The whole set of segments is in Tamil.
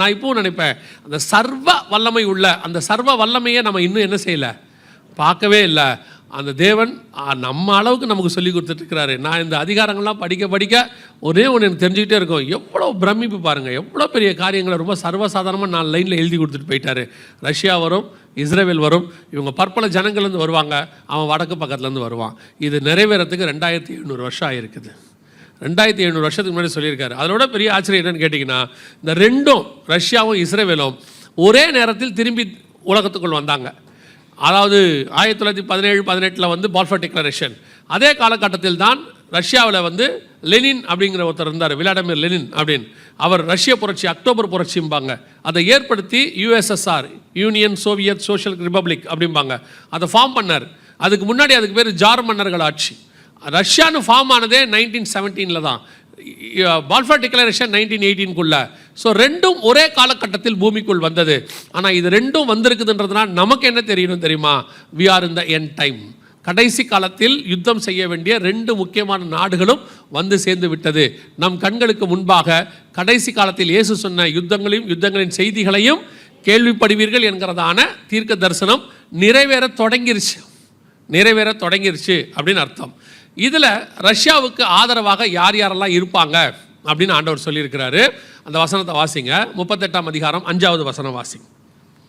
நான் இப்பவும் நினைப்பேன் அந்த சர்வ வல்லமை உள்ள அந்த சர்வ வல்லமையை நம்ம இன்னும் என்ன செய்யல? பார்க்கவே இல்லை. அந்த தேவன் நம்ம அளவுக்கு நமக்கு சொல்லி கொடுத்துட்ருக்கிறாரு. நான் இந்த அதிகாரங்கள்லாம் படிக்க படிக்க ஒரே ஒன்று எனக்கு தெரிஞ்சுக்கிட்டே இருக்கும். எவ்வளோ பிரமிப்பு பாருங்கள் எவ்வளோ பெரிய காரியங்களை ரொம்ப சர்வசாதாரணமாக நான் லைனில் எழுதி கொடுத்துட்டு போயிட்டாரு. ரஷ்யா வரும் இஸ்ரேல் வரும் இவங்க பற்பல ஜனங்கள்லேருந்து வருவாங்க. அவன் வடக்கு பக்கத்துலேருந்து வருவான். இது நிறைவேறத்துக்கு ரெண்டாயிரத்தி எழுநூறு வருஷம் ஆகிருக்குது ரெண்டாயிரத்தி எழுநூறு வருஷத்துக்கு முன்னாடி சொல்லியிருக்காரு. அதோட பெரிய ஆச்சரியம் என்னன்னு கேட்டிங்கன்னா இந்த ரெண்டும் ரஷ்யாவும் இஸ்ரேவேலும் ஒரே நேரத்தில் திரும்பி உலகத்துக்குள் வந்தாங்க. அதாவது ஆயிரத்தி தொள்ளாயிரத்தி பதினேழு பதினெட்டில் வந்து பால்ஃபர் டிக்ளரேஷன் அதே காலகட்டத்தில் தான் ரஷ்யாவில் வந்து லெனின் அப்படிங்கிற ஒருத்தர் இருந்தார் விளாடிமிர் லெனின் அப்படின்னு. அவர் ரஷ்ய புரட்சி அக்டோபர் புரட்சிம்பாங்க. அதை ஏற்படுத்தி USSR union Soviet social republic அப்படிம்பாங்க. அதை ஃபார்ம் பண்ணார். அதுக்கு முன்னாடி அதுக்கு பேர் ஜார் மன்னர்கள் ஆட்சி. ரஷ்யான்னு ஃபார்ம் ஆனதே நைன்டீன் செவன்டீனில் தான். பால்ஃபா டிக்ளரேஷன் நைன்டீன் எயிட்டீன்குள்ள ஸோ ரெண்டும் ஒரே காலகட்டத்தில் பூமிக்குள் வந்தது. ஆனால் இது ரெண்டும் வந்திருக்குதுன்றதுனால் நமக்கு என்ன தெரியணும் தெரியுமா? We are in the end time கடைசி காலத்தில் யுத்தம் செய்ய வேண்டிய ரெண்டு முக்கியமான நாடுகளும் வந்து சேர்ந்து விட்டது. நம் கண்களுக்கு முன்பாக கடைசி காலத்தில் இயேசு சொன்ன யுத்தங்களையும் யுத்தங்களின் செய்திகளையும் கேள்விப்படுவீர்கள் என்கிறதான தீர்க்க தரிசனம் நிறைவேற தொடங்கிருச்சு. நிறைவேற தொடங்கிருச்சு அப்படின்னு அர்த்தம். இதில் ரஷ்யாவுக்கு ஆதரவாக யார் யாரெல்லாம் இருப்பாங்க அப்படின்னு ஆண்டவர் சொல்லியிருக்கிறாரு. அந்த வசனத்தை வாசிங்க. முப்பத்தெட்டாம் அதிகாரம் அஞ்சாவது வசனம் வாசிங்க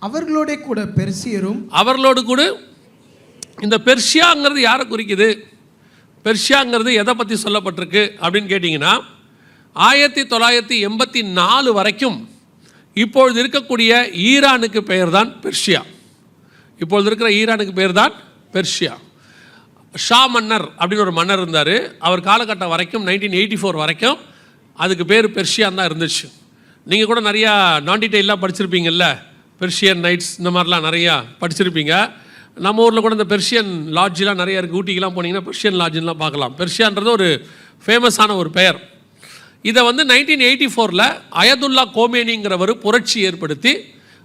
அவர்களோட கூட பெர்சியரும் அவர்களோடு கூட இந்த பெர்ஷியாங்கிறது யாரை குறிக்குது? பெர்ஷியாங்கிறது எதை பற்றி சொல்லப்பட்டிருக்கு அப்படின்னு கேட்டிங்கன்னா ஆயிரத்தி தொள்ளாயிரத்தி எண்பத்தி நாலு வரைக்கும் இப்பொழுது இருக்கக்கூடிய ஈரானுக்கு பெயர் தான் பெர்ஷியா இப்பொழுது இருக்கிற ஈரானுக்கு பேர் தான் பெர்ஷியா ஷா மன்னர் அப்படின்னு ஒரு மன்னர் இருந்தார். அவர் காலகட்டம் வரைக்கும் நைன்டீன் எயிட்டி ஃபோர் வரைக்கும் அதுக்கு பேர் பெர்ஷியான் தான் இருந்துச்சு. நீங்கள் கூட நிறையா நான் டீட்டெயிலாக படிச்சிருப்பீங்கல்ல? பெர்ஷியன் நைட்ஸ் இந்த மாதிரிலாம் நிறையா படிச்சிருப்பீங்க. நம்ம ஊரில் கூட இந்த பெர்ஷியன் லாட்ஜெலாம் நிறையா இருக்குது ஊட்டிக்கெலாம் போனீங்கன்னா பெர்ஷியன் லாட்ஜ்லாம் பார்க்கலாம். பெர்ஷியான்றது ஒரு ஃபேமஸான ஒரு பெயர். இதை வந்து நைன்டீன் எயிட்டி ஃபோரில் அயதுல்லா கோமேனிங்கிறவர் புரட்சி ஏற்படுத்தி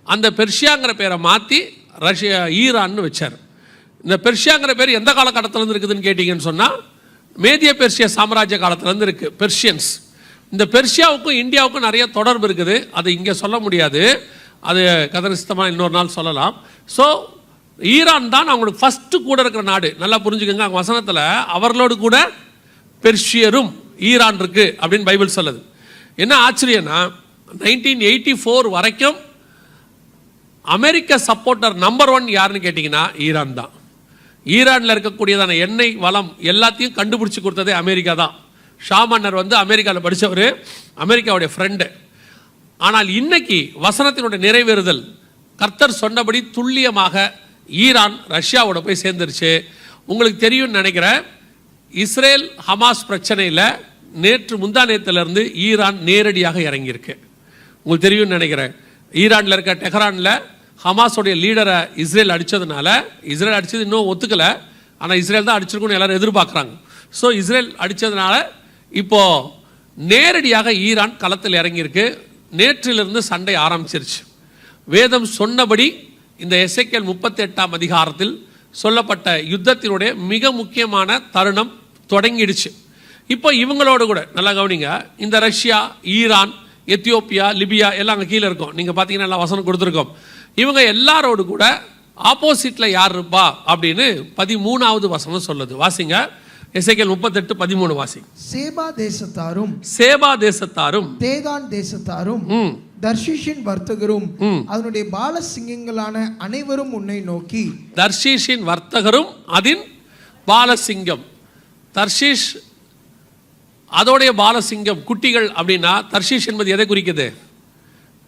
அந்த பெர்ஷியாங்கிற பேரை மாற்றி ரஷ்யா ஈரான்னு வச்சார். இந்த பெர்ஷியாங்கிற பேர் எந்த காலகட்டத்திலேருந்து இருக்குதுன்னு கேட்டிங்கன்னு சொன்னால் மேதிய பெர்ஷிய சாம்ராஜ்ய காலத்துலேருந்து இருக்குது பெர்ஷியன்ஸ். இந்த பெர்ஷியாவுக்கும் இந்தியாவுக்கும் நிறைய தொடர்பு இருக்குது. அது இங்கே சொல்ல முடியாது. அது கதனிஸ்தமாக இன்னொரு நாள் சொல்லலாம். ஸோ ஈரான் தான் அவங்களுக்கு ஃபஸ்ட்டு கூட இருக்கிற நாடு. நல்லா புரிஞ்சுக்கோங்க அவங்க வசனத்தில் அவர்களோடு கூட பெர்ஷியரும் ஈரான் இருக்குது அப்படின்னு பைபிள் சொல்லுது. என்ன ஆச்சரியன்னா நைன்டீன் எயிட்டி ஃபோர் வரைக்கும் அமெரிக்க சப்போர்ட்டர் நம்பர் ஒன் யாருன்னு கேட்டிங்கன்னா ஈரான் தான். ஈரானில் இருக்கக்கூடியதான எண்ணெய் வளம் எல்லாத்தையும் கண்டுபிடிச்சி கொடுத்ததே அமெரிக்கா தான். ஷா மன்னர் வந்து அமெரிக்காவில் படித்தவர் அமெரிக்காவுடைய ஃப்ரெண்டு ஆனால் இன்னைக்கு வசனத்தினுடைய நிறைவேறுதல் கர்த்தர் சொன்னபடி துல்லியமாக ஈரான் ரஷ்யாவோட போய் சேர்ந்துருச்சு. உங்களுக்கு தெரியும்னு நினைக்கிறேன் இஸ்ரேல் ஹமாஸ் பிரச்சனையில் நேற்று முந்தா நேரத்திலிருந்து ஈரான் நேரடியாக இறங்கியிருக்கு. உங்களுக்கு தெரியும்னு நினைக்கிறேன் ஈரானில் இருக்க டெஹரானில் ஹமாஸோடைய லீடரை இஸ்ரேல் அடித்ததுனால இஸ்ரேல் அடித்தது இன்னும் ஒத்துக்கலை. ஆனால் இஸ்ரேல் தான் அடிச்சிருக்குன்னு எல்லாரும் எதிர்பார்க்குறாங்க. ஸோ இஸ்ரேல் அடித்ததுனால இப்போது நேரடியாக ஈரான் களத்தில் இறங்கியிருக்கு. நேற்றிலிருந்து சண்டை ஆரம்பிச்சிருச்சு. வேதம் சொன்னபடி இந்த எஸ்ஐக்கேல் முப்பத்தி எட்டாம் அதிகாரத்தில் சொல்லப்பட்ட யுத்தத்தினுடைய மிக முக்கியமான தருணம் தொடங்கிடுச்சு. இப்போ இவங்களோட கூட நல்லா கவனிங்க. இந்த ரஷ்யா ஈரான் எத்தியோப்பியா லிபியா எல்லாம் அங்கே கீழே இருக்கும். நீங்கள் பார்த்தீங்கன்னா எல்லாம் வசனம் கொடுத்துருக்கோம். இவங்க எல்லாரோடு கூட ஆப்போசிட்டில் யார் இருப்பா அப்படின்னு பதிமூணாவது வசனம் சொல்லுது. வாசிங்க. எஸ்ஐக்கேல் முப்பத்தெட்டு பதிமூணு வாசிங்க சேபா தேசத்தாரும் சேபா தேசத்தாரும் தேதான் தேசத்தாரும் ம். தர்ஷிஷின் வர்த்தகரும். அதனுடைய பாலசிங்கங்களான அனைவரும் உன்னை நோக்கி. தர்ஷீஷின் வர்த்தகரும் அதின் பாலசிங்கம். தர்ஷீஷ் அதோடைய பாலசிங்கம் குட்டிகள் அப்படின்னா தர்ஷீஷ் என்பது எதை குறிக்குது?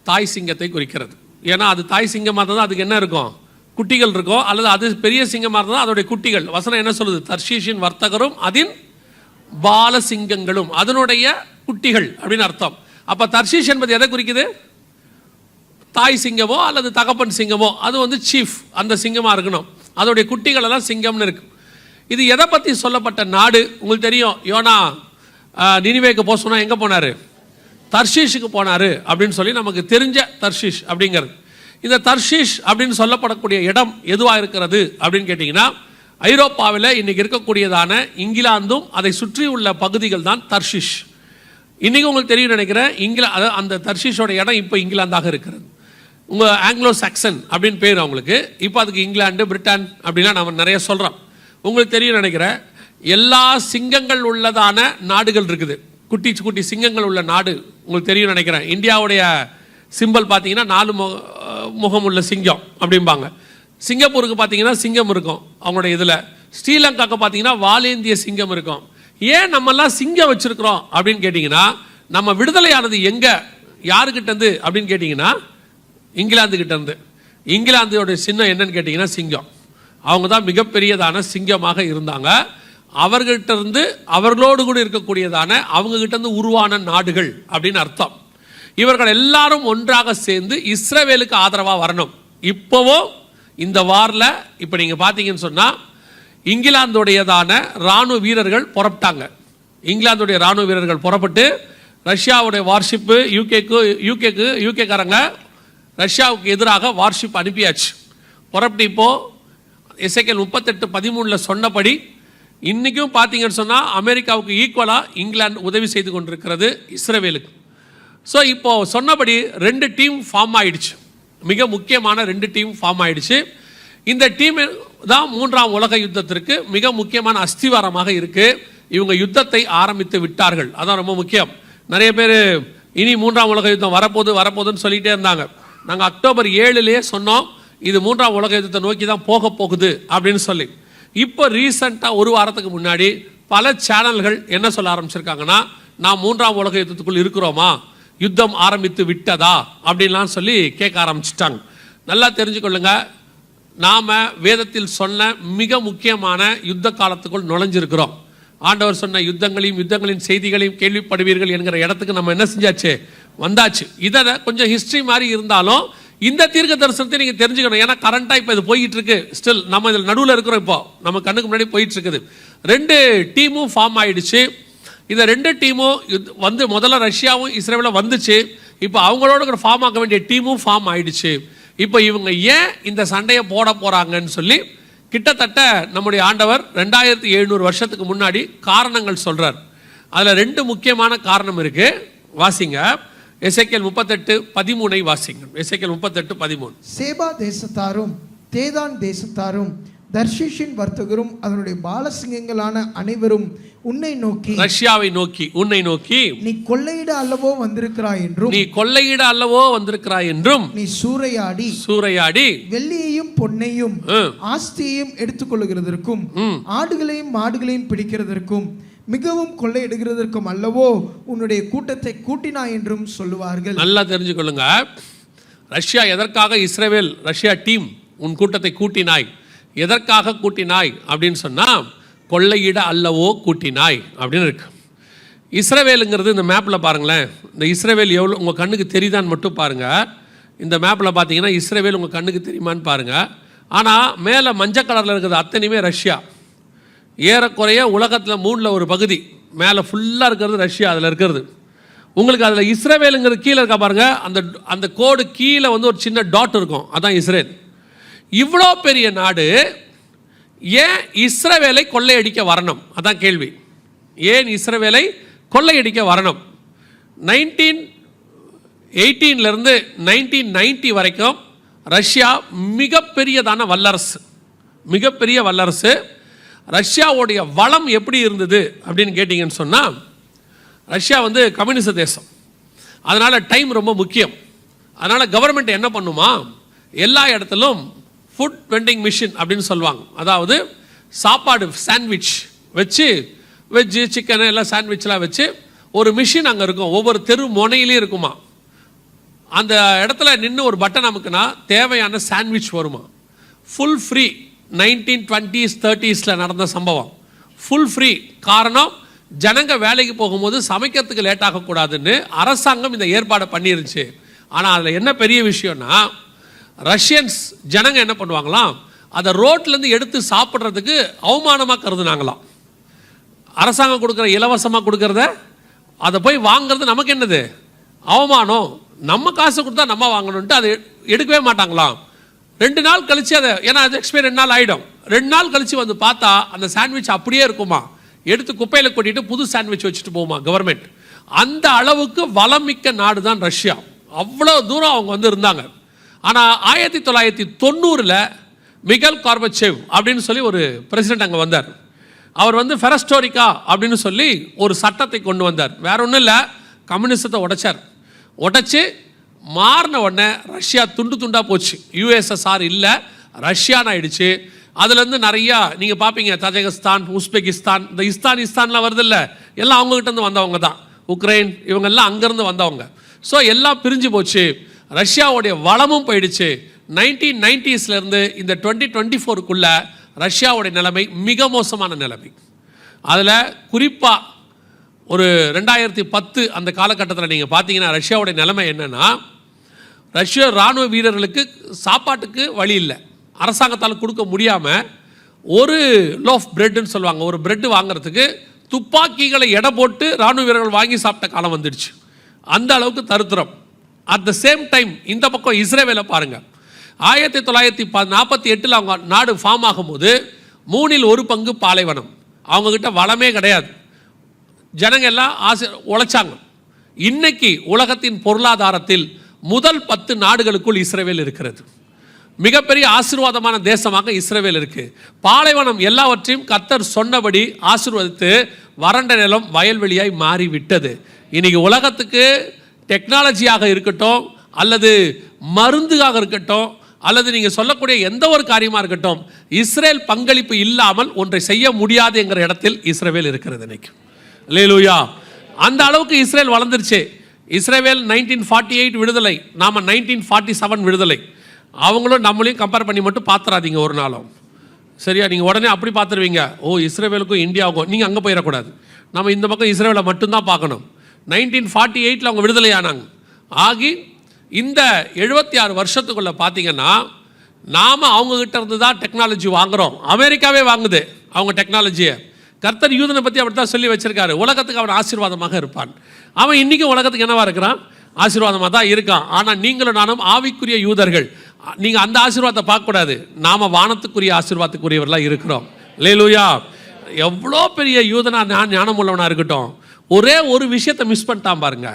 தாய் சிங்கத்தை குறிக்கிறது. ஏன்னா அது தாய் சிங்கமாக இருந்தால் அதுக்கு என்ன இருக்கும்? குட்டிகள் இருக்கும் அல்லது அது பெரிய சிங்கமாக இருந்தால் அதோடைய குட்டிகள். வசனம் என்ன சொல்லுது? தர்ஷீஷின் வர்த்தகரும் அதின் பாலசிங்கங்களும் அதனுடைய குட்டிகள் அப்படின்னு அர்த்தம். அப்போ தர்ஷீஷ் என்பது எதை குறிக்குது? தாய் சிங்கமோ அல்லது தகப்பன் சிங்கமோ அது வந்து சீஃப் அந்த சிங்கமாக இருக்கணும். அதோடைய குட்டிகள் எல்லாம் சிங்கம்னு இருக்கு. இது எதை பற்றி சொல்லப்பட்ட நாடு? உங்களுக்கு தெரியும் யோனா நினிவேக்கு போக சொன்னால் எங்கே போனார்? தர்ஷீஷுக்கு போனார் அப்படின்னு சொல்லி நமக்கு தெரிஞ்ச தர்ஷீஷ் அப்படிங்கிறது. இந்த தர்ஷீஷ் அப்படின்னு சொல்லப்படக்கூடிய இடம் எதுவாக இருக்கிறது அப்படின்னு கேட்டிங்கன்னா ஐரோப்பாவில் இன்றைக்கி இருக்கக்கூடியதான இங்கிலாந்தும் அதை சுற்றி உள்ள பகுதிகள் தான் தர்ஷிஷ். இன்றைக்கி உங்களுக்கு தெரியும் நினைக்கிறேன் இங்கிலா அதாவது அந்த தர்ஷீஷோட இடம் இப்போ இங்கிலாந்தாக இருக்கிறது. உங்கள் ஆங்கிலோ சாக்சன் அப்படின்னு பேர் அவங்களுக்கு. இப்போ அதுக்கு இங்கிலாந்து பிரிட்டன் அப்படின்லாம் நம்ம நிறைய சொல்கிறோம் உங்களுக்கு தெரியும் நினைக்கிறேன் எல்லா சிங்கங்கள் உள்ளதான நாடுகள் இருக்குது. குட்டி குட்டி சிங்கங்கள் உள்ள நாடு உங்களுக்கு தெரியும் நினைக்கிறேன். இந்தியாவுடைய சிம்பல் பார்த்தீங்கன்னா நாலு முக முகம் உள்ள சிங்கம் அப்படிம்பாங்க. சிங்கப்பூருக்கு பார்த்தீங்கன்னா சிங்கம் இருக்கும் அவங்களுடைய இதில். ஸ்ரீலங்காவுக்கு பார்த்தீங்கன்னா வாலேந்திய சிங்கம் இருக்கும். ஏன் நம்மெல்லாம் சிங்கம் வச்சுருக்குறோம் அப்படின்னு கேட்டிங்கன்னா நம்ம விடுதலையானது எங்கே? யாருக்கிட்டேருந்து அப்படின்னு கேட்டிங்கன்னா இங்கிலாந்துக்கிட்டேருந்து கிட்ட இங்கிலாந்தோட சின்னம் என்னன்னு கேட்டிங்கன்னா சிங்கம். அவங்க தான் மிகப்பெரியதான சிங்கமாக இருந்தாங்க. அவர்கிட்ட இருந்து அவர்களோடு கூட இருக்கக்கூடியதான அவங்ககிட்ட இருந்து உருவான நாடுகள் அப்படின்னு அர்த்தம். இவர்கள் எல்லாரும் ஒன்றாக சேர்ந்து இஸ்ரேவேலுக்கு ஆதரவாக வரணும். இப்போவோ இந்த வாரில் இப்போ நீங்கள் பார்த்தீங்கன்னு சொன்னால் இங்கிலாந்துடையதான இராணுவ வீரர்கள் புறப்பட்டாங்க. இங்கிலாந்துடைய இராணுவ வீரர்கள் புறப்பட்டு ரஷ்யாவுடைய வார்ஷிப்பு யூகேக்கு யூகேக்கு யூகேக்காரங்க ரஷ்யாவுக்கு எதிராக வார்ஷிப் அனுப்பியாச்சு. புறப்பட்டு இப்போது எஸ்ஐக்கல் முப்பத்தெட்டு பதிமூணில் சொன்னபடி இன்றைக்கும் பார்த்தீங்கன்னு சொன்னால் அமெரிக்காவுக்கு ஈக்குவலாக இங்கிலாந்து உதவி செய்து கொண்டிருக்கிறது இஸ்ரேவேலுக்கு. ஸோ இப்போது சொன்னபடி ரெண்டு டீம் ஃபார்ம் ஆயிடுச்சு. மிக முக்கியமான ரெண்டு டீம் ஃபார்ம் ஆயிடுச்சு. இந்த டீம் தான் மூன்றாம் உலக யுத்தத்திற்கு மிக முக்கியமான அஸ்திவாரமாக இருக்குது இவங்க யுத்தத்தை ஆரம்பித்து விட்டார்கள். அதான் ரொம்ப முக்கியம். நிறைய பேர் இனி மூன்றாம் உலக யுத்தம் வரப்போகுது வரப்போகுதுன்னு சொல்லிகிட்டே இருந்தாங்க. நாங்கள் அக்டோபர் ஏழுலேயே சொன்னோம் இது மூன்றாம் உலக யுத்தத்தை நோக்கி தான் போக போகுது அப்படின்னு சொல்லி. இப்போ ரீசண்டாக ஒரு வாரத்துக்கு முன்னாடி பல சேனல்கள் என்ன சொல்ல ஆரம்பிச்சிருக்காங்கன்னா நான் மூன்றாம் உலக யுத்தத்துக்குள் இருக்கிறோமா? யுத்தம் ஆரம்பித்து விட்டதா? அப்படின்லாம் சொல்லி கேட்க ஆரம்பிச்சிட்டாங்க. நல்லா தெரிஞ்சுக்கொள்ளுங்க. நாம் வேதத்தில் சொன்ன மிக முக்கியமான யுத்த காலத்துக்குள் நுழைஞ்சிருக்கிறோம். ஆண்டவர் சொன்ன யுத்தங்களையும் யுத்தங்களின் செய்திகளையும் கேள்விப்படுவீர்கள் என்கிற இடத்துக்கு நம்ம என்ன செஞ்சாச்சு? வந்தாச்சு. இதை கொஞ்சம் ஹிஸ்ட்ரி மாதிரி இருந்தாலும் இந்த தீர்க்க தரிசனத்தை நீங்கள் தெரிஞ்சுக்கணும். ஏன்னா கரண்ட்டாக இப்போ இது போயிட்டு இருக்கு ஸ்டில் நம்ம இதில் நடுவில் இருக்கிறோம் இப்போ. நம்ம கண்ணுக்கு முன்னாடி போயிட்டு இருக்குது ரெண்டு டீமும் ஃபார்ம் ஆயிடுச்சு. இந்த ரெண்டு டீமும் வந்து முதல்ல ரஷ்யாவும் இஸ்ரேலும் வந்துச்சு. இப்போ அவங்களோட ஃபார்ம் ஆக்க வேண்டிய டீமும் ஃபார்ம் ஆயிடுச்சு. இப்போ இவங்க ஏன் இந்த சண்டையை போட போகிறாங்கன்னு சொல்லி கிட்டத்தட்ட நம்முடைய ஆண்டவர் ரெண்டாயிரத்தி எழுநூறு வருஷத்துக்கு முன்னாடி காரணங்கள் சொல்கிறார் அதில் ரெண்டு முக்கியமான காரணம் இருக்குது வாசிங்க. எசேக்கியல் முப்பத்தெட்டு பதிமூணை வாசிங்க எசேக்கியல் முப்பத்தெட்டு பதிமூணு சேபா தேசத்தாரும் தேதான் தேசத்தாரும் தர்ஷீஷின் வர்த்தகரும் அதனுடைய பாலசிங்கங்களான அனைவரும் உன்னை நோக்கி ரஷ்யாவை நோக்கி உன்னை நோக்கி நீ கொள்ளையிட அல்லவோ வந்திருக்கிறாய் என்றும் நீ கொள்ளையிட அல்லவோ வந்திருக்கிறாய் என்றும் நீ சூறையாடி சூறையாடி வெள்ளியையும் பொன்னையும். ஆஸ்தியையும் எடுத்துக்கொள்ளுகிறதற்கும். ஆடுகளையும் மாடுகளையும் பிடிக்கிறதற்கும் மிகவும் கொள்ளையிடுகிறதற்கும் அல்லவோ உன்னுடைய கூட்டத்தை கூட்டினாய் என்றும் சொல்லுவார்கள். நல்லா தெரிஞ்சுக்கொள்ளுங்க. ரஷ்யா எதற்காக இஸ்ரேவேல் ரஷ்யா டீம் உன் கூட்டத்தை கூட்டினாய்? எதற்காக கூட்டினாய்? அப்படின்னு சொன்னால் கொள்ளையிட அல்லவோ கூட்டினாய் அப்படின்னு இருக்கு. இஸ்ரவேலுங்கிறது இந்த மேப்பில் பாருங்களேன். இந்த இஸ்ரவேல் எவ்வளோ உங்கள் கண்ணுக்கு தெரியுதான்னு மட்டும் பாருங்க. இந்த மேப்பில் பார்த்தீங்கன்னா இஸ்ரேவேல் உங்கள் கண்ணுக்கு தெரியுமான்னு பாருங்கள் ஆனால் மேலே மஞ்சள் கலரில் இருக்கிறது அத்தனையுமே ரஷ்யா. ஏறக்குறைய உலகத்தில் மூணில் ஒரு பகுதி. மேலே ஃபுல்லாக இருக்கிறது ரஷ்யா அதில் இருக்கிறது. உங்களுக்கு அதில் இஸ்ரவேலுங்கிறது கீழே இருக்கா பாருங்கள் அந்த அந்த கோடு கீழே வந்து ஒரு சின்ன டாட் இருக்கும். அதான் இஸ்ரேல். இவ்வளோ பெரிய நாடு ஏன் இஸ்ரவேலை கொள்ளையடிக்க வரணும்? அதான் கேள்வி. ஏன் இஸ்ரவேலை கொள்ளையடிக்க வரணும்? நைன்டீன் எயிட்டீன்லேருந்து நைன்டீன் நைன்ட்டி வரைக்கும் ரஷ்யா மிகப்பெரியதான வல்லரசு. மிகப்பெரிய வல்லரசு. ரஷ்யாவுடைய வளம் எப்படி இருந்தது அப்படின்னு கேட்டிங்கன்னு சொன்னால் ரஷ்யா வந்து கம்யூனிச தேசம். அதனால் டைம் ரொம்ப முக்கியம். அதனால் கவர்மெண்ட் என்ன பண்ணுமா? எல்லா இடத்துலும் ஃபுட் வெண்டிங் மிஷின் அப்படின்னு சொல்லுவாங்க. அதாவது சாப்பாடு சாண்ட்விச் வச்சு வெஜ்ஜு சிக்கனு எல்லாம் சாண்ட்விச்லாம் வச்சு ஒரு மிஷின் அங்கே இருக்கும். ஒவ்வொரு தெரு முனையிலையும் இருக்குமா? அந்த இடத்துல நின்று ஒரு பட்டன் அமுக்குனா தேவையான சாண்ட்விச் வருமா? ஃபுல் ஃப்ரீ நைன்டீன் டுவெண்ட்டீஸ் தேர்ட்டீஸில் நடந்த சம்பவம். ஃபுல் ஃப்ரீ காரணம் ஜனங்க வேலைக்கு போகும்போது சமைக்கிறதுக்கு லேட் ஆகக்கூடாதுன்னு அரசாங்கம் இந்த ஏற்பாடை பண்ணிருந்துச்சு. ஆனால் அதில் என்ன பெரிய விஷயம்னா ரஷ்யன்ஸ் ஜனங்க என்ன பண்ணுவாங்களாம் அதை ரோட்லேருந்து எடுத்து சாப்பிட்றதுக்கு அவமானமாக கருதுனாங்களாம். அரசாங்கம் கொடுக்குற இலவசமாக கொடுக்கறத அதை போய் வாங்குறது நமக்கு என்னது? அவமானம். நம்ம காசு கொடுத்தா நம்ம வாங்கணுன்ட்டு அதை எடுக்கவே மாட்டாங்களாம். ரெண்டு நாள் கழித்து அதை ஏன்னா அது எக்ஸ்பைரி ரெண்டு நாள் ஆகிடும் ரெண்டு நாள் கழித்து வந்து பார்த்தா அந்த சாண்ட்விச் அப்படியே இருக்குமா? எடுத்து குப்பையில் கொட்டிட்டு புது சாண்ட்விச் வச்சுட்டு போகுமா கவர்மெண்ட் அந்த அளவுக்கு வளம் மிக்க நாடு தான் ரஷ்யா. அவ்வளோ தூரம் அவங்க வந்து இருந்தாங்க. ஆனால் ஆயிரத்தி தொள்ளாயிரத்தி தொண்ணூறில் மிகல் கார்பச்சேவ் அப்படின்னு சொல்லி ஒரு பிரசிடென்ட் அங்கே வந்தார். அவர் வந்து ஃபெரஸ்டோரிக்கா அப்படின்னு சொல்லி ஒரு சட்டத்தை கொண்டு வந்தார். வேற ஒன்றும் இல்லை கம்யூனிசத்தை உடைச்சார். உடைச்சி மாறின உடனே ரஷ்யா துண்டு துண்டாக போச்சு. யூஎஸ்எஸ்ஆர் இல்லை ரஷ்யான்னு ஆயிடுச்சு அதுலேருந்து நிறையா நீங்கள் பார்ப்பீங்க தஜகஸ்தான் உஸ்பெகிஸ்தான் இந்த இஸ்தான் இஸ்தான்லாம் வருதில்ல எல்லாம் அவங்ககிட்ட இருந்து வந்தவங்க தான். உக்ரைன் இவங்கெல்லாம் அங்கேருந்து வந்தவங்க. ஸோ எல்லாம் பிரிஞ்சு போச்சு. ரஷ்யாவுடைய வளமும் போயிடுச்சு. நைன்டீன் நைன்டிஸ்லேருந்து இந்த டுவெண்ட்டி டுவெண்ட்டி ஃபோருக்குள்ளே ரஷ்யாவுடைய நிலைமை மிக மோசமான நிலைமை. அதில் குறிப்பாக ஒரு ரெண்டாயிரத்தி பத்து அந்த காலகட்டத்தில் நீங்கள் பார்த்தீங்கன்னா ரஷ்யாவுடைய நிலைமை என்னென்னா ரஷ்ய இராணுவ வீரர்களுக்கு சாப்பாட்டுக்கு வழி இல்லை. அரசாங்கத்தால் கொடுக்க முடியாமல் ஒரு லோஃப் பிரெட்னு சொல்லுவாங்க. ஒரு பிரெட்டு வாங்குறதுக்கு துப்பாக்கிகளை எடை போட்டு இராணுவ வீரர்கள் வாங்கி சாப்பிட்ட காலம் வந்துடுச்சு. அந்த அளவுக்கு தருத்திரம். அட் த சேம் டைம் இந்த பக்கம் இஸ்ரேவேலை பாருங்கள் ஆயிரத்தி தொள்ளாயிரத்தி ப நாற்பத்தி எட்டில் அவங்க நாடு ஃபார்ம் ஆகும்போது மூணில் ஒரு பங்கு பாலைவனம். அவங்கக்கிட்ட வளமே கிடையாது. ஜனங்க எல்லாம் ஆசை உழைச்சாங்க. இன்னைக்கு உலகத்தின் பொருளாதாரத்தில் முதல் பத்து நாடுகளுக்குள் இஸ்ரேவேல் இருக்கிறது. மிகப்பெரிய ஆசீர்வாதமான தேசமாக இஸ்ரேவேல் இருக்கு. பாலைவனம் எல்லாவற்றையும் கத்தர் சொன்னபடி ஆசீர்வதித்து வறண்ட நிலம் வயல்வெளியாய் மாறிவிட்டது. இன்னைக்கு உலகத்துக்கு டெக்னாலஜியாக இருக்கட்டும் அல்லது மருந்துகாக இருக்கட்டும் அல்லது நீங்கள் சொல்லக்கூடிய எந்த ஒரு காரியமாக இருக்கட்டும் இஸ்ரேல் பங்களிப்பு இல்லாமல் ஒன்றை செய்ய முடியாது என்கிற இடத்தில் இஸ்ரேவேல் இருக்கிறது இன்னைக்கு. லேலூயா அந்த அளவுக்கு இஸ்ரேல் வளர்ந்துருச்சு. இஸ்ரேவேல் நைன்டீன் ஃபார்ட்டி எயிட் விடுதலை நாம நைன்டீன் ஃபார்ட்டி செவன் விடுதலை. அவங்களும் நம்மளையும் கம்பேர் பண்ணி மட்டும் பார்த்துறாதீங்க ஒரு நாளும். சரியா? நீங்கள் உடனே அப்படி பார்த்துருவீங்க ஓ இஸ்ரேவேலுக்கும் இந்தியாவுக்கும் நீங்கள் அங்கே போயிடக்கூடாது நம்ம இந்த பக்கம் இஸ்ரேவேலை மட்டும்தான் பார்க்கணும். நைன்டீன் ஃபார்ட்டி எயிட்டில் அவங்க விடுதலை ஆனாங்க ஆகி இந்த எழுபத்தி ஆறு வருஷத்துக்குள்ளே பார்த்தீங்கன்னா நாம் அவங்கக்கிட்ட இருந்து தான் டெக்னாலஜி வாங்குறோம். அமெரிக்காவே வாங்குது அவங்க டெக்னாலஜியை கர்த்தர் யூதனை பற்றி அப்படி தான் சொல்லி வச்சிருக்காரு. உலகத்துக்கு அவன் ஆசீர்வாதமாக இருப்பான் அவன் இன்றைக்கும் உலகத்துக்கு என்னவா இருக்கிறான்? ஆசீர்வாதமாக தான் இருக்கான். ஆனால் நீங்களும் நானும் ஆவிக்குரிய யூதர்கள். நீங்கள் அந்த ஆசீர்வாதத்தை பார்க்கக்கூடாது. நாம் வானத்துக்குரிய ஆசீர்வாதத்துக்குரியவர்களாக இருக்கிறோம். லேலூயா எவ்வளோ பெரிய யூதனா நான் ஞானம் உள்ளவனாக இருக்கட்டும். ஒரே ஒரு விஷயத்தை மிஸ் பண்ணிட்டான் பாருங்க.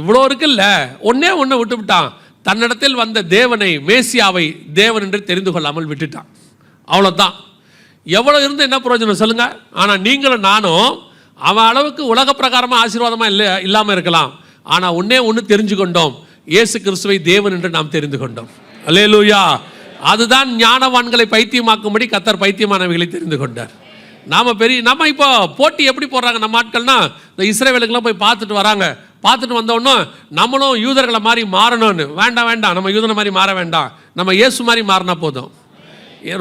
இவ்வளோ இருக்குல்ல? ஒன்னே விட்டு விட்டுவிட்டான் தன்னிடத்தில் வந்த தேவனை மேசியாவை தேவன் என்று தெரிந்து கொள்ளாமல் விட்டுட்டான். அவ்வளோதான் எவ்வளோ இருந்து என்ன பிரயோஜனம் சொல்லுங்கள் ஆனால் நீங்களும் நானும் அவன் அளவுக்கு உலக பிரகாரமாக ஆசீர்வாதமாக இல்லை இல்லாமல் இருக்கலாம். ஆனால் ஒன்றே ஒன்று தெரிஞ்சு கொண்டோம். இயேசு கிறிஸ்துவை தேவன் என்று நாம் தெரிந்து கொண்டோம். அல்லேலூயா அதுதான் ஞானவான்களை பைத்தியமாக்கும்படி கத்தர் பைத்தியமானவைகளை தெரிந்து கொண்டார். நாம் பெரிய நம்ம இப்போ போட்டி எப்படி போடுறாங்க நம்ம ஆட்கள்னா இந்த இஸ்ரேவேலுக்கெல்லாம் போய் பார்த்துட்டு வராங்க. பார்த்துட்டு வந்தோடனே நம்மளும் யூதர்களை மாதிரி மாறணும்னு. வேண்டாம் வேண்டாம். நம்ம யூதனை மாதிரி மாற வேண்டாம். நம்ம இயேசு மாதிரி மாறினா போதும்.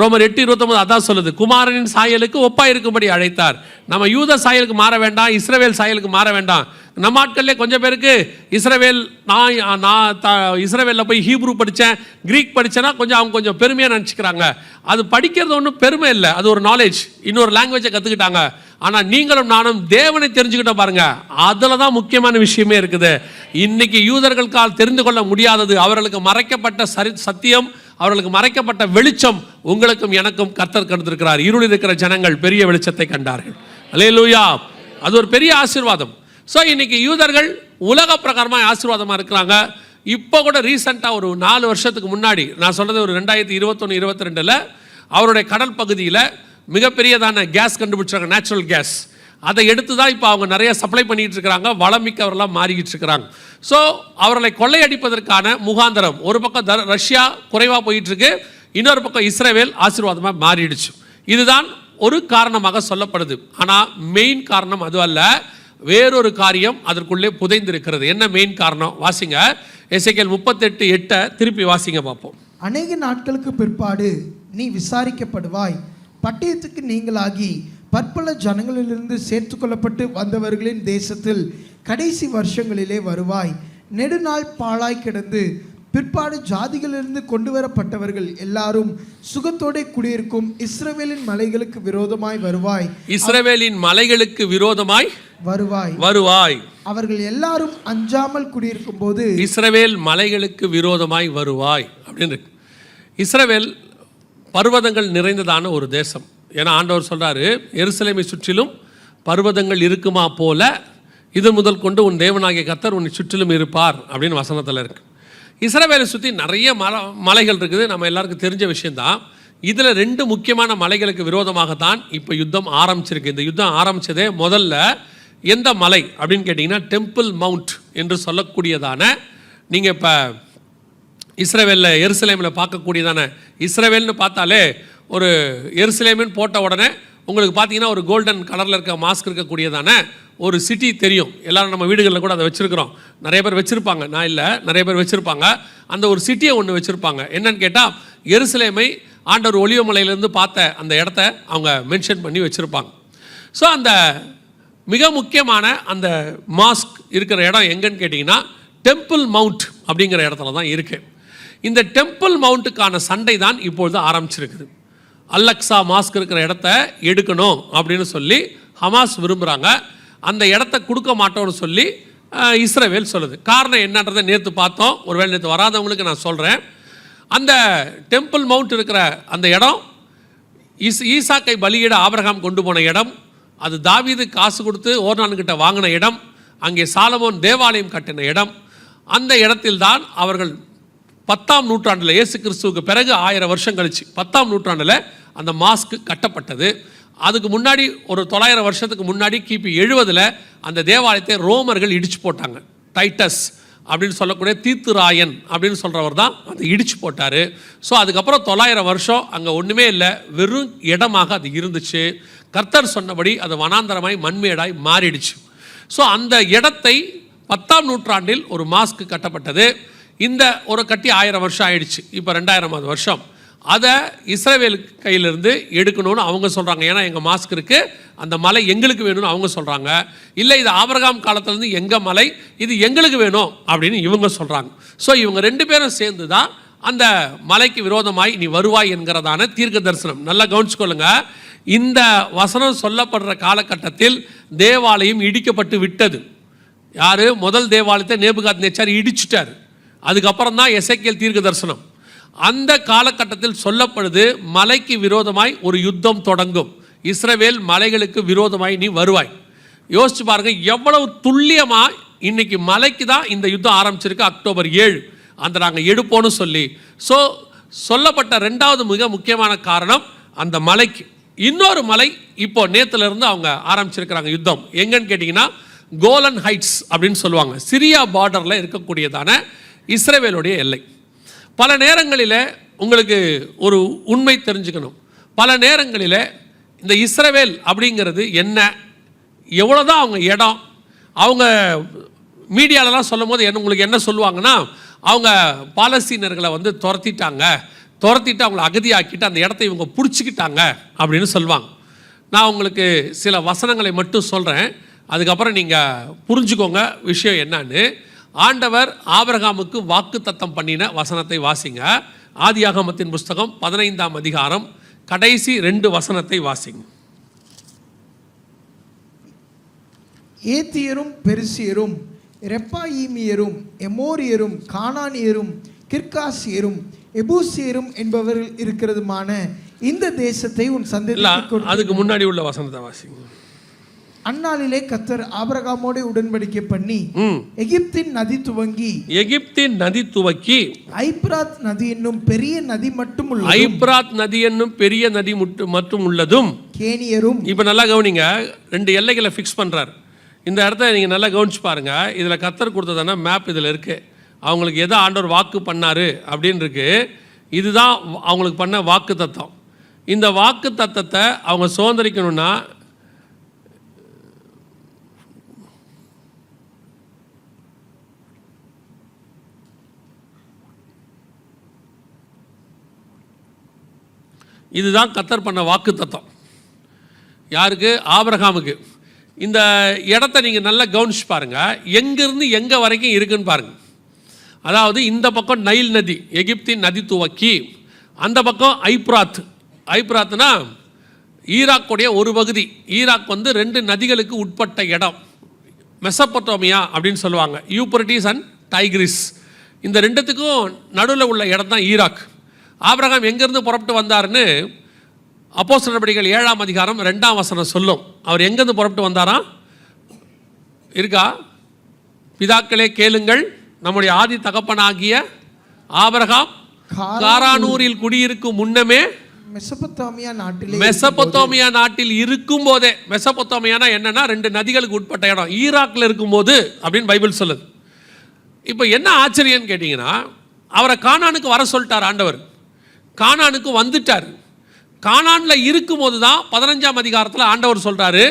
ரோமர் எட்டு இருபத்தொம்பது அதான் சொல்லுது. குமாரனின் சாயலுக்கு ஒப்பா இருக்கும்படி அழைத்தார். நம்ம யூத சாயலுக்கு மாற வேண்டாம் இஸ்ரவேல் சாயலுக்கு மாற வேண்டாம். நம்ம ஆட்கள்லே கொஞ்சம் பேருக்கு இஸ்ரவேல் நான் நான் த இஸ்ரவேலில் போய் ஹீப்ரூ படித்தேன் க்ரீக் படித்தேன்னா கொஞ்சம் அவங்க கொஞ்சம் பெருமையாக நினச்சிக்கிறாங்க. அது படிக்கிறது ஒன்றும் பெருமை இல்லை. அது ஒரு நாலேஜ் இன்னொரு லாங்குவேஜை கற்றுக்கிட்டாங்க ஆனால் நீங்களும் நானும் தேவனை தெரிஞ்சுக்கிட்டோம் பாருங்க. அதில் தான் முக்கியமான விஷயமே இருக்குது. இன்னைக்கு யூதர்களுக்கால் தெரிந்து கொள்ள முடியாதது. அவர்களுக்கு மறைக்கப்பட்ட சரி சத்தியம் அவர்களுக்கு மறைக்கப்பட்ட வெளிச்சம் உங்களுக்கும் எனக்கும் கர்த்தர் கண்டிருக்கிறார் இருள் இருக்கிற ஜனங்கள் பெரிய வெளிச்சத்தை கண்டார்கள். அல்லேலூயா அது ஒரு பெரிய ஆசீர்வாதம். ஸோ இன்னைக்கு யூதர்கள் உலக பிரகாரமாக ஆசீர்வாதமாக இருக்கிறாங்க. இப்போ கூட ரீசெண்டாக ஒரு நாலு வருஷத்துக்கு முன்னாடி நான் சொன்னது ஒரு ரெண்டாயிரத்தி இருபத்தொன்று இருபத்தி ரெண்டில் அவருடைய கடல் பகுதியில் மிகப்பெரியதான கேஸ் கண்டுபிடிச்சாங்க நேச்சுரல் கேஸ் அதை எடுத்து தான் இப்போ அவங்க நிறைய சப்ளை பண்ணிகிட்டு இருக்கிறாங்க வளமிக்கவர்களாக மாறிக்கிட்டு இருக்கிறாங்க ஸோ அவர்களை கொள்ளையடிப்பதற்கான முகாந்தரம். ஒரு பக்கம் த ரஷ்யா குறைவாக போயிட்டுருக்கு. இன்னொரு பக்கம் இஸ்ரேவேல் ஆசீர்வாதமாக மாறிடுச்சு. இதுதான் ஒரு காரணமாக சொல்லப்படுது. ஆனால் மெயின் காரணம் அது அல்ல. வேறொரு காரியம் அதற்குள்ளே புதைந்திருக்கிறது. என்ன மெயின் காரணம்? வாசிங்க. எசைக்கேல் முப்பத்தெட்டு எட்டை திருப்பி வாசிங்க பார்ப்போம். அநேக நாட்களுக்கு பிற்பாடு நீ விசாரிக்கப்படுவாய். பட்டயத்துக்கு நீங்களாகி பற்பல ஜனங்களிலிருந்து சேர்த்துக்கொள்ளப்பட்டு வந்தவர்களின் தேசத்தில் கடைசி வருஷங்களிலே வருவாய். நெடுநாள் பாழாய் கிடந்து பிற்பாடு ஜாதிகளிலிருந்து கொண்டு வரப்பட்டவர்கள் எல்லாரும் சுகத்தோടെ குடியிருக்கும் இஸ்ரவேலின் மலைகளுக்கு விரோதமாய் வருவாய். இஸ்ரவேலின் மலைகளுக்கு விரோதமாய் வருவாய். வருவாய். அவர்கள் எல்லாரும் அஞ்சாமல் குடியிருக்கும் போது இஸ்ரவேல் மலைகளுக்கு விரோதமாய் வருவாய் அப்படின்னு இஸ்ரவேல் பர்வதங்கள் நிறைந்ததான ஒரு தேசம். ஏன்னா ஆண்டவர் சொல்கிறாரு எருசலேமை சுற்றிலும் பர்வதங்கள் இருக்குமா போல இது முதல் கொண்டு உன் தேவனாகிய கத்தர் உன்னை சுற்றிலும் இருப்பார் அப்படின்னு வசனத்தில் இருக்கு. இஸ்ரவேலை சுற்றி நிறைய மலை மலைகள் இருக்குது. நம்ம எல்லாருக்கும் தெரிஞ்ச விஷயம்தான். இதில் ரெண்டு முக்கியமான மலைகளுக்கு விரோதமாக தான் இப்போ யுத்தம் ஆரம்பிச்சிருக்கு. இந்த யுத்தம் ஆரம்பித்ததே முதல்ல எந்த மலை அப்படின்னு கேட்டிங்கன்னா டெம்பிள் மவுண்ட் என்று சொல்லக்கூடியதான நீங்கள் இப்போ இஸ்ரவேலில் எருசலேமில் பார்க்கக்கூடியதான இஸ்ரேவேல்னு பார்த்தாலே ஒரு எருசலேமின் போட்ட உடனே உங்களுக்கு பார்த்தீங்கன்னா ஒரு கோல்டன் கலரில் இருக்க மாஸ்க் இருக்கக்கூடியதான ஒரு சிட்டி தெரியும். எல்லாரும் நம்ம வீடுகளில் கூட அதை வச்சுருக்கிறோம். நிறைய பேர் வச்சுருப்பாங்க. நான் இல்லை நிறைய பேர் வச்சுருப்பாங்க. அந்த ஒரு சிட்டியை ஒன்று வச்சுருப்பாங்க. என்னன்னு கேட்டால் எருசலேமை ஆண்டவர் ஒளிவமலையிலேருந்து பார்த்த அந்த இடத்த அவங்க மென்ஷன் பண்ணி வச்சுருப்பாங்க. ஸோ அந்த மிக முக்கியமான அந்த மாஸ்க் இருக்கிற இடம் எங்கன்னு கேட்டிங்கன்னா டெம்பிள் மவுண்ட் அப்படிங்கிற இடத்துல தான் இருக்குது இந்த டெம்பிள் மவுண்ட்டுக்கான சண்டை தான் இப்பொழுது ஆரம்பிச்சிருக்குது. அல்லக்ஸா மாஸ்க் இருக்கிற இடத்த எடுக்கணும் அப்படின்னு சொல்லி ஹமாஸ் விரும்புகிறாங்க அந்த இடத்த கொடுக்க மாட்டோம்னு சொல்லி இஸ்ரேவேல் சொல்லுது. காரணம் என்னன்றதை நேற்று பார்த்தோம். ஒருவேளை நேற்று வராதவங்களுக்கு நான் சொல்கிறேன் அந்த டெம்பிள் மவுண்ட் இருக்கிற அந்த இடம் ஈஸ் ஈசாக்கை பலியிட ஆபரகாம் கொண்டு போன இடம் அது தாவீது காசு கொடுத்து ஓர்னான்கிட்ட வாங்கின இடம் அங்கே சாலமோன் தேவாலயம் கட்டின இடம். அந்த இடத்தில்தான் அவர்கள் பத்தாம் நூற்றாண்டில் இயேசு கிறிஸ்துவுக்கு பிறகு ஆயிரம் வருஷம் கழிச்சு பத்தாம் நூற்றாண்டில் அந்த மாஸ்க் கட்டப்பட்டது. அதுக்கு முன்னாடி ஒரு தொள்ளாயிரம் வருஷத்துக்கு முன்னாடி கிபி எழுவதில் அந்த தேவாலயத்தை ரோமர்கள் இடிச்சு போட்டாங்க. டைட்டஸ் அப்படின்னு சொல்லக்கூடிய தீத்துராயன் அப்படின்னு சொல்கிறவர் தான் அதை இடிச்சு போட்டார். ஸோ அதுக்கப்புறம் தொள்ளாயிரம் வருஷம் அங்கே ஒன்றுமே இல்லை. வெறும் இடமாக அது இருந்துச்சு. கர்த்தர் சொன்னபடி அது வனாந்தரமாய் மண்மேடாய் மாறிடுச்சு. ஸோ அந்த இடத்தை பத்தாம் நூற்றாண்டில் ஒரு மாஸ்க் கட்டப்பட்டது. இந்த ஒரு கட்டி ஆயிரம் வருஷம் ஆயிடுச்சு. இப்போ ரெண்டாயிரமாவது வருஷம். அதை இஸ்ரேவேல் கையிலிருந்து எடுக்கணும்னு அவங்க சொல்கிறாங்க ஏன்னா எங்கள் மாஸ்க் இருக்குது அந்த மலை எங்களுக்கு வேணும்னு அவங்க சொல்கிறாங்க இல்லை இது ஆபரகாம் காலத்துலேருந்து எங்கள் மலை? இது எங்களுக்கு வேணும் அப்படின்னு இவங்க சொல்கிறாங்க ஸோ இவங்க ரெண்டு பேரும் சேர்ந்து தான் அந்த மலைக்கு விரோதமாய் நீ வருவாய் என்கிறதான தீர்க்க தரிசனம். நல்லா கவனிச்சுக்கொள்ளுங்க. இந்த வசனம் சொல்லப்படுற காலகட்டத்தில் தேவாலயம் இடிக்கப்பட்டு விட்டது. யார்? முதல் தேவாலயத்தை நேபுகாத் நேச்சார் இடிச்சிட்டார். அதுக்கப்புறம் தான் எசைக்கியல் தீர்க்க தரிசனம் அந்த காலகட்டத்தில் சொல்லப்படுது மலைக்கு விரோதமாய் ஒரு யுத்தம் தொடங்கும். இஸ்ரவேல் மலைகளுக்கு விரோதமாய் நீ வருவாய். யோசிச்சு பாருங்க எவ்வளவு துல்லியமாக இன்னைக்கு மலைக்கு தான் இந்த யுத்தம் ஆரம்பிச்சிருக்கு அக்டோபர் ஏழு. அந்த நாங்கள் எடுப்போம்னு சொல்லி. ஸோ சொல்லப்பட்ட ரெண்டாவது மிக முக்கியமான காரணம் அந்த மலைக்கு. இன்னொரு மலை இப்போ நேற்றுலேருந்து அவங்க ஆரம்பிச்சிருக்கிறாங்க யுத்தம். எங்கன்னு கேட்டிங்கன்னா கோலன் ஹைட்ஸ் அப்படின்னு சொல்லுவாங்க. சிரியா பார்டரில் இருக்கக்கூடியதான இஸ்ரேவேலுடைய எல்லை. பல நேரங்களில் உங்களுக்கு ஒரு உண்மை தெரிஞ்சுக்கணும். பல நேரங்களில் இந்த இஸ்ரவேல் அப்படிங்கிறது என்ன? எவ்வளோதான் அவங்க இடம்? அவங்க மீடியாலலாம் சொல்லும் போது என்ன உங்களுக்கு என்ன சொல்லுவாங்கன்னா அவங்க பாலஸ்தீனர்களை வந்து துரத்திட்டாங்க. துரத்திட்டு அவங்கள அகதியாக்கிட்டு அந்த இடத்த இவங்க பிடிச்சிக்கிட்டாங்க அப்படின்னு சொல்லுவாங்க. நான் உங்களுக்கு சில வசனங்களை மட்டும் சொல்கிறேன் அதுக்கப்புறம் நீங்கள் புரிஞ்சுக்கோங்க விஷயம் என்னன்னு. ஆண்டவர் ஆபிரகாமுக்கு வாக்கு தத்தம் பண்ணின வசனத்தை வாசிங்க. ஆதியாகமத்தின் புஸ்தகம் பதினைந்தாம் அதிகாரம் கடைசி ரெண்டு வசனத்தை வாசிங்க. ஏத்தியரும் பெருசியரும் ரெப்பாயீமியரும் எமோரியரும் கானானியரும் கிர்காசியரும் எபூசியரும் என்பவர்கள் இருக்கிறதுமான இந்த தேசத்தை உன் கொடு- அதுக்கு முன்னாடி உள்ள வசனத்தை வாசிங்க. அந்நாளிலே கத்தர் ஆபிரகாமோடு உடன்படிக்கை பண்ணி எகிப்தின் நதி துவங்கி எகிப்தின் நதி துவக்கி ஐப்ராத் நதி என்னும் பெரிய நதி மட்டும் உள்ள ஐப்ராத் நதி என்னும் பெரிய நதி முட்டு மற்றும் உள்ளதும் கேனியரும் இப்போ நல்லா கவனிங்க ரெண்டு எல்லைகளை ஃபிக்ஸ் பண்ணுறாரு இந்த இடத்த நீங்கள் நல்லா கவனிச்சு பாருங்க இதில் கத்தர் கொடுத்ததான மேப் இதில் இருக்குது அவங்களுக்கு எதை ஆண்டவர் வாக்கு பண்ணாரு அப்படின்னு இருக்கு இதுதான் அவங்களுக்கு பண்ண வாக்கு தத்தம். இந்த வாக்கு தத்தத்தை அவங்க சுதந்திரிக்கணும்னா இதுதான் கத்தர் பண்ண வாக்கு தத்தம் யாருக்கு? ஆபரகாமுக்கு. இந்த இடத்த நீங்கள் நல்லா கவனிச்சு பாருங்கள் எங்கேருந்து எங்கே வரைக்கும் இருக்குன்னு பாருங்கள் அதாவது இந்த பக்கம் நைல் நதி எகிப்தின் நதி துவக்கி அந்த பக்கம் ஐப்ராத். ஐப்ராத்னா ஈராக்குடைய ஒரு பகுதி. ஈராக் வந்து ரெண்டு நதிகளுக்கு உட்பட்ட இடம். மெசப்பட்டோமியா அப்படின்னு சொல்லுவாங்க. Euphrates and Tigris. இந்த ரெண்டுத்துக்கும் நடுவில் உள்ள இடம் தான் ஈராக். ஆபிரகாம் எங்கேருந்து புறப்பட்டு வந்தாருன்னு அப்போஸ்தலர் நடவடிக்கைகள் ஏழாம் அதிகாரம் ரெண்டாம் வசனம் சொல்லும். அவர் எங்கேருந்து புறப்பட்டு வந்தாராம் இருக்கா? பிதாக்களே கேளுங்கள். நம்முடைய ஆதி தகப்பனாகிய ஆபிரகாம் காரா- காரானூரில் குடியிருக்கும் முன்னமே மெசபத்தாமியா நாட்டிலே மெசபொத்தோமியா நாட்டில் இருக்கும் போதே மெசபொத்தோமியானா என்னன்னா ரெண்டு நதிகளுக்கு உட்பட்ட இடம். ஈராக்ல இருக்கும்போது அப்படின்னு பைபிள் சொல்லுது. இப்போ என்ன ஆச்சரியம்னு கேட்டிங்கன்னா அவரை கானானுக்கு வர சொல்லிட்டார் ஆண்டவர். கானானுக்கு வந்துட்டார். கானானில் இருக்கும்போது தான் பதினஞ்சாம் அதிகாரத்தில் ஆண்டவர் சொல்கிறாரு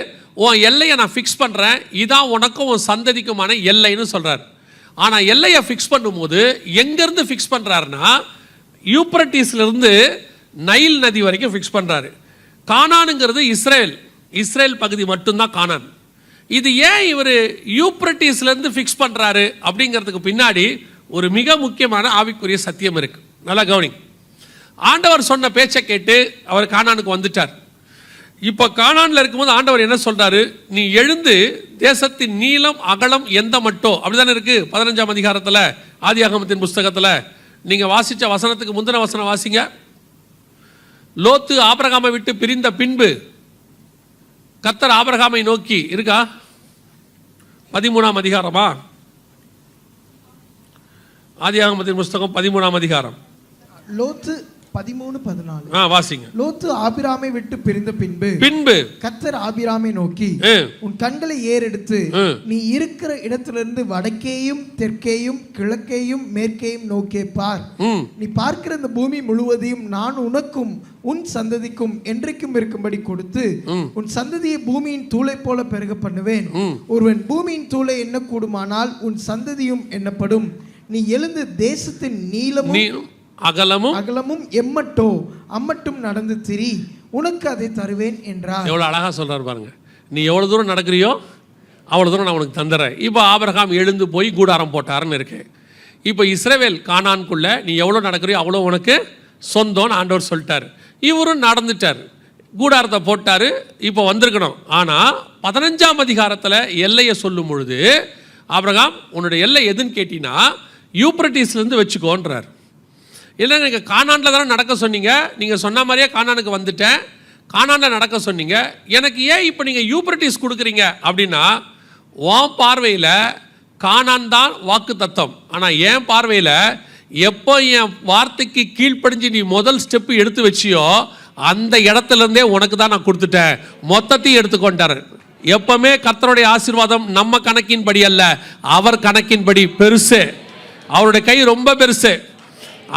உன் எல்லையை நான் ஃபிக்ஸ் பண்ணுறேன் இதான் உனக்கும் உன் சந்ததிக்குமான எல்லைன்னு சொல்கிறார் ஆனால் எல்லையை ஃபிக்ஸ் பண்ணும்போது எங்கேருந்து ஃபிக்ஸ் பண்ணுறாருன்னா யூப்ரட்டிஸ்லேருந்து நைல் நதி வரைக்கும் ஃபிக்ஸ் பண்ணுறாரு கானானுங்கிறது இஸ்ரேல். இஸ்ரேல் பகுதி மட்டும்தான் கானான். இது ஏன் இவர் யூப்ரட்டிஸ்லேருந்து ஃபிக்ஸ் பண்ணுறாரு அப்படிங்கிறதுக்கு பின்னாடி ஒரு மிக முக்கியமான ஆவிக்குரிய சத்தியம் இருக்குது நல்லா கவனிங்க. ஆண்டவர் சொன்ன பேச்சை கேட்டு அவர் காணானுக்கு வந்துட்டார். இப்போ காணானில் இருக்கும்போது ஆண்டவர் என்ன சொல்றாரு? நீ எழுந்து தேசத்தின் நீளம் அகலம் எந்த மட்டோ அப்படிதானே இருக்கு? பதினஞ்சாம் அதிகாரத்தில் ஆதியாகமத்தின் புஸ்தகத்தில். நீங்கள் வாசிச்ச வசனத்துக்கு முந்தின வசனம் வாசிங்க. லோத்து ஆபரகாமை விட்டு பிரிந்த பின்பு கத்தர் ஆபரகாமை நோக்கி இருக்கா? பதிமூணாம் அதிகாரமா? ஆதியாகமத்தின் புஸ்தகம் பதிமூணாம் அதிகாரம். லோத்து பதிமூணு பதினாலு. வாசிங்க. லோத்து ஆபிராமை விட்டு பிரிந்த பின்பு பின்பு கத்தர் ஆபிராமை நோக்கி உன் கண்களை ஏறெடுத்து. நீ இருக்கிற இடத்திலிருந்து வடக்கேயும் தெற்கேயும் கிழக்கேயும் மேற்கேயும் நோக்கே பார். நீ பார்க்கிற இந்த பூமி முழுவதையும் நான் உனக்கும் உன் சந்ததிக்கும் என்றைக்கும் இருக்கும்படி கொடுத்து. உன் சந்ததியை பூமியின் தூளை போல பெருக பண்ணுவேன். ஒருவன் பூமியின் தூளை எண்ணக்கூடுமானால் உன் சந்ததியும் எண்ணப்படும். நீ எழுந்து தேசத்தின் நீளமும் அகலமும் அகலமும் எம்மட்டோ அம்மட்டும் நடந்து திரி உனக்கு அதை தருவேன் என்றார். எவ்வளோ அழகாக சொல்றாரு பாருங்க. நீ எவ்வளோ தூரம் நடக்கிறியோ அவ்வளோ தூரம் நான் உனக்கு தந்துடுறேன் இப்போ ஆபிரகாம் எழுந்து போய் கூடாரம் போட்டாருன்னு இருக்கு. இப்போ இஸ்ரவேல் கானான்குள்ள நீ எவ்வளோ நடக்கிறியோ அவ்வளோ உனக்கு சொந்தம்னு ஆண்டவர் சொல்லிட்டார். இவரும் நடந்துட்டார். கூடாரத்தை போட்டார் இப்போ வந்திருக்கணும். ஆனால் பதினஞ்சாம் அதிகாரத்தில் எல்லையை சொல்லும் பொழுது ஆபிரகாம் உன்னுடைய எல்லை எதுன்னு கேட்டினா யூப்ரட்டிஸ்லேருந்து வச்சுக்கோன்றார். இல்லை நீங்கள் கானானில் தானே நடக்க சொன்னீங்க. நீங்கள் சொன்ன மாதிரியே கானானுக்கு வந்துட்டேன். கானானில் நடக்க சொன்னீங்க. எனக்கு ஏன் இப்போ நீங்கள் யூப்ரட்டிஸ் கொடுக்குறீங்க அப்படின்னா உன் பார்வையில் கானான் தான் வாக்கு தத்தம். ஆனால் என் பார்வையில் எப்போ என் வார்த்தைக்கு கீழ்ப்படிஞ்சு நீ முதல் ஸ்டெப்பு எடுத்து வச்சியோ அந்த இடத்துல இருந்தே உனக்கு தான் நான் கொடுத்துட்டேன். மொத்தத்தையும் எடுத்துக்கொண்டார். எப்பவுமே கர்த்தருடைய ஆசீர்வாதம் நம்ம கணக்கின்படி அல்ல அவர் கணக்கின்படி பெருசு. அவருடைய கை ரொம்ப பெருசு.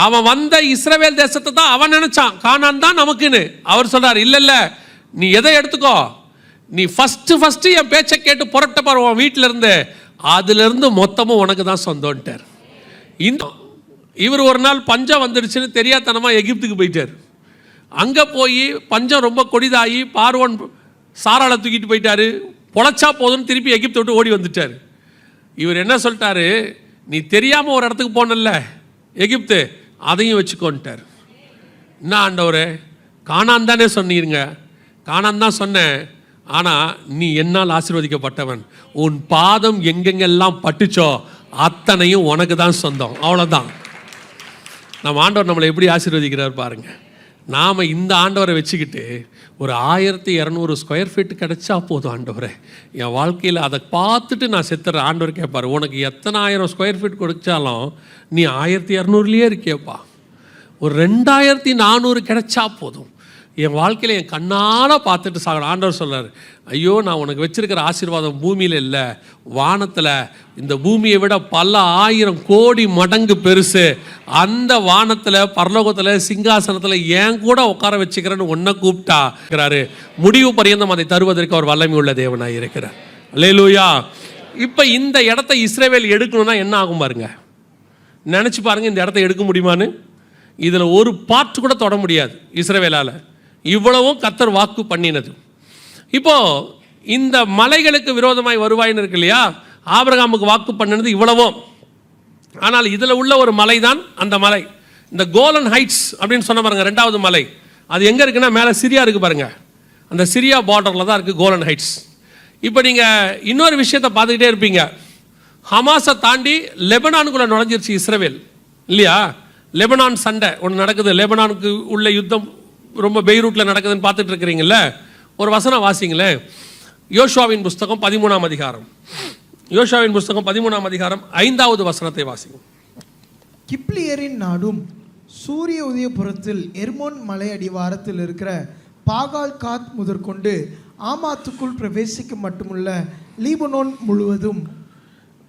அவன் வந்த இஸ்ரவேல் தேசத்தை தான் அவன் நினைச்சான். கானான் தான் நமக்குன்னு. அவர் சொல்றார் இல்ல இல்ல நீ எதை எடுத்துக்கோ? நீ ஃபஸ்ட்டு ஃபஸ்ட்டு என் பேச்சை கேட்டு புரட்ட பாரு உன் வீட்டில இருந்து மொத்தமும் உனக்கு தான் சொந்தம்ட்டார். இந்த இவர் ஒரு நாள் பஞ்சம் வந்துடுச்சுன்னு தெரியாதனமாக எகிப்துக்கு போயிட்டார். அங்கே போய் பஞ்சம் ரொம்ப கொடிதாகி பார்வன் சாராளை தூக்கிட்டு போயிட்டாரு. பொழைச்சா போதும்னு திருப்பி எகிப்தை விட்டு ஓடி வந்துட்டார். இவர் என்ன சொல்லிட்டாரு? நீ தெரியாமல் ஒரு இடத்துக்கு போனல்ல. எகிப்து அதையும் வச்சுக்கோன்ட்டார். என்ன ஆண்டவரே? காணான் தானே சொன்னீருங்க. காணான் தான் சொன்னேன். ஆனால் நீ என்னால் ஆசீர்வதிக்கப்பட்டவன். உன் பாதம் எங்கெங்கெல்லாம் பட்டுச்சோ அத்தனையும் உனக்கு தான் சொந்தம். அவ்வளோதான் நம்ம ஆண்டவர் நம்மளை எப்படி ஆசீர்வதிக்கிறார் பாருங்கள் நாம் இந்த ஆண்டவரை வச்சுக்கிட்டு ஒரு ஆயிரத்தி இரநூறு ஸ்கொயர் ஃபீட் கிடைச்சா போதும் ஆண்டவரை. என் வாழ்க்கையில் அதை பார்த்துட்டு நான் செத்துற ஆண்டவர் கேட்பார் உனக்கு எத்தனை ஆயிரம் ஸ்கொயர் ஃபீட் கொடுத்தாலும் நீ ஆயிரத்தி இரநூறுலேயே இருக்கியப்பா. ஒரு ரெண்டாயிரத்தி நானூறு கிடச்சா போதும். என் வாழ்க்கையில் என் கண்ணால் பார்த்துட்டு சாகணும். ஆண்டவர் சொல்கிறார் ஐயோ நான் உனக்கு வச்சுருக்கிற ஆசீர்வாதம் பூமியில் இல்லை. வானத்தில் இந்த பூமியை விட பல ஆயிரம் கோடி மடங்கு பெருசு. அந்த வானத்தில் பரலோகத்தில் சிங்காசனத்தில் ஏன் கூட உட்கார வச்சுக்கிறேன்னு ஒன்றை கூப்பிட்டா இருக்கிறாரு முடிவு பரியந்தம் அதை தருவதற்கு அவர் வல்லமை உள்ள தேவனாக இருக்கிறார். லேலூயா இப்போ இந்த இடத்த இஸ்ரேவேல் எடுக்கணும்னா என்ன ஆகும் பாருங்க. நினச்சி பாருங்கள் இந்த இடத்த எடுக்க முடியுமான்னு. இதில் ஒரு பார்ட் கூட தொட முடியாது இஸ்ரேவேலால். இவ்வளவும் கத்தர் வாக்கு பண்ணினது. இப்போ இந்த மலைகளுக்கு விரோதமாய் வருவாயின்னு இருக்கு இல்லையா? ஆபரகாமுக்கு வாக்கு பண்ணினது இவ்வளவும். ஆனால் இதில் உள்ள ஒரு மலை தான் அந்த மலை. இந்த கோலன் ஹைட்ஸ் அப்படின்னு சொன்ன பாருங்க ரெண்டாவது மலை. அது எங்கே இருக்குன்னா மேலே சிரியா இருக்குது பாருங்க. அந்த சிரியா பார்டரில் தான் இருக்குது கோலன் ஹைட்ஸ். இப்போ நீங்கள் இன்னொரு விஷயத்தை பார்த்துக்கிட்டே இருப்பீங்க. ஹமாஸை தாண்டி லெபனானுக்குள்ளே நுழைஞ்சிருச்சு இஸ்ரவேல். இல்லையா? லெபனான் சண்டை ஒன்று நடக்குது. லெபனானுக்கு உள்ள யுத்தம் ரொம்ப பெய்ரூட்டில் நடக்குதுன்னு பார்த்துட்டு இருக்கிறீங்கல்ல ஒரு வசனம் வாசிங்களேன் யோசுவாவின் புஸ்தகம் பதிமூணாம் அதிகாரம். யோசுவாவின் புஸ்தகம் பதிமூணாம் அதிகாரம் ஐந்தாவது வசனத்தை வாசிக்கும். கிப்ளியரின் நாடும் சூரிய உதயபுரத்தில் எர்மோன் மலை அடிவாரத்தில் இருக்கிற பாகால் காத் முதற்கொண்டு ஆமாத்துக்குள் பிரவேசிக்கும் மட்டுமுள்ள லீபனோன் முழுவதும்.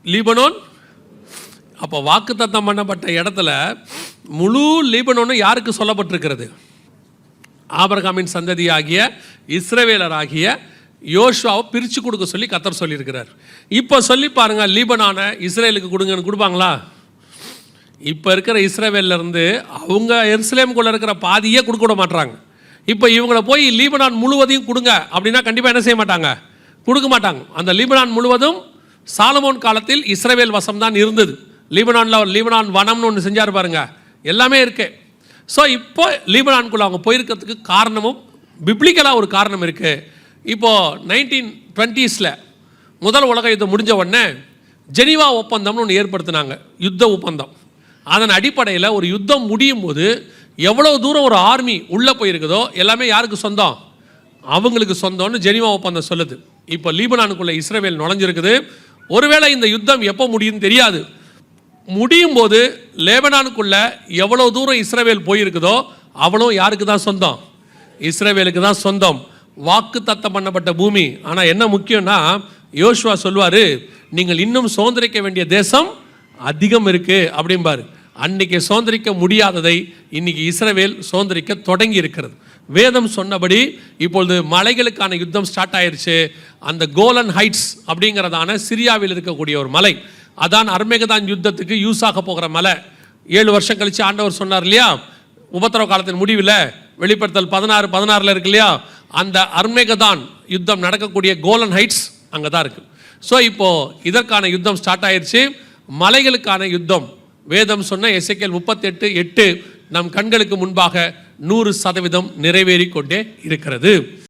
லீபனோன்? அப்போ வாக்குத்தத்தம் பண்ணப்பட்ட இடத்துல முழு லீபனோன்னு யாருக்கு சொல்லப்பட்டிருக்கிறது? ஆபரகாமின் சந்ததியாகிய இஸ்ரவேலராகிய யோஷுவாவை பிரித்து கொடுக்க சொல்லி கத்தர் சொல்லியிருக்கிறார். இப்போ சொல்லி பாருங்க லீபனான இஸ்ரேலுக்கு கொடுங்கன்னு கொடுப்பாங்களா? இப்போ இருக்கிற இஸ்ரேவேலேருந்து அவங்க எருசலேமுக்குள்ளே இருக்கிற பாதியே கொடுக்க விட மாட்டாங்க இப்போ இவங்களை போய் லீபனான் முழுவதையும் கொடுங்க அப்படின்னா கண்டிப்பாக என்ன செய்ய மாட்டாங்க? கொடுக்க மாட்டாங்க. அந்த லீபனான் முழுவதும் சாலமோன் காலத்தில் இஸ்ரேவேல் வசம் தான் இருந்தது. லீபனானில் ஒரு லீபனான் வனம்னு ஒன்று செஞ்சார் பாருங்க. எல்லாமே இருக்குது ஸோ இப்போ லீபனான்குள்ள அவங்க போயிருக்கிறதுக்கு காரணமும் பிப்ளிக்கலாக ஒரு காரணம் இருக்குது இப்போது நைன்டீன் டுவெண்ட்டீஸில் முதல் உலக யுத்தம் முடிஞ்ச உடனே ஜெனிவா ஒப்பந்தம்னு ஒன்று ஏற்படுத்தினாங்க யுத்த ஒப்பந்தம். அதன் அடிப்படையில் ஒரு யுத்தம் முடியும் போது எவ்வளோ தூரம் ஒரு ஆர்மி உள்ளே போயிருக்குதோ எல்லாமே யாருக்கு சொந்தம்? அவங்களுக்கு சொந்தம்னு ஜெனிவா ஒப்பந்தம் சொல்லுது. இப்போ லீபனானுக்குள்ளே இஸ்ரேவேல் நுழைஞ்சிருக்குது. ஒருவேளை இந்த யுத்தம் எப்போ முடியும்னு தெரியாது. முடியும் போது லேபனானுக்குள்ள எவ்வளோ தூரம் இஸ்ரேவேல் போயிருக்குதோ அவ்வளோ யாருக்கு தான் சொந்தம்? இஸ்ரேவேலுக்கு தான் சொந்தம். வாக்கு தத்தம் பண்ணப்பட்ட பூமி. ஆனால் என்ன முக்கியம்னா யோசுவா சொல்வார் நீங்கள் இன்னும் சுதந்திரிக்க வேண்டிய தேசம் அதிகம் இருக்குது அப்படிம்பாரு. அன்னைக்கு சுதந்திரிக்க முடியாததை இன்னைக்கு இஸ்ரவேல் சுதந்திரிக்க தொடங்கி இருக்கிறது வேதம் சொன்னபடி இப்பொழுது மலைகளுக்கான யுத்தம் ஸ்டார்ட் ஆயிருச்சு. அந்த கோலன் ஹைட்ஸ் அப்படிங்கிறதான சிரியாவில் இருக்கக்கூடிய ஒரு மலை. அதான் அர்மேகதான் யுத்தத்துக்கு யூஸ் ஆக போகிற மலை. ஏழு வருஷம் கழித்து ஆண்டவர் சொன்னார் இல்லையா? உபத்திரவ காலத்தின் முடிவில் வெளிப்படுத்தல் பதினாறு பதினாறில் இருக்கு இல்லையா? அந்த அர்மேகதான் யுத்தம் நடக்கக்கூடிய கோலன் ஹைட்ஸ் அங்கே தான் இருக்குது ஸோ இப்போ இதற்கான யுத்தம் ஸ்டார்ட் ஆயிடுச்சு மலைகளுக்கான யுத்தம். வேதம் சொன்ன எசேக்கியேல் முப்பத்தெட்டு எட்டு நம் கண்களுக்கு முன்பாக நூறு சதவீதம் நிறைவேறி கொண்டே இருக்கிறது.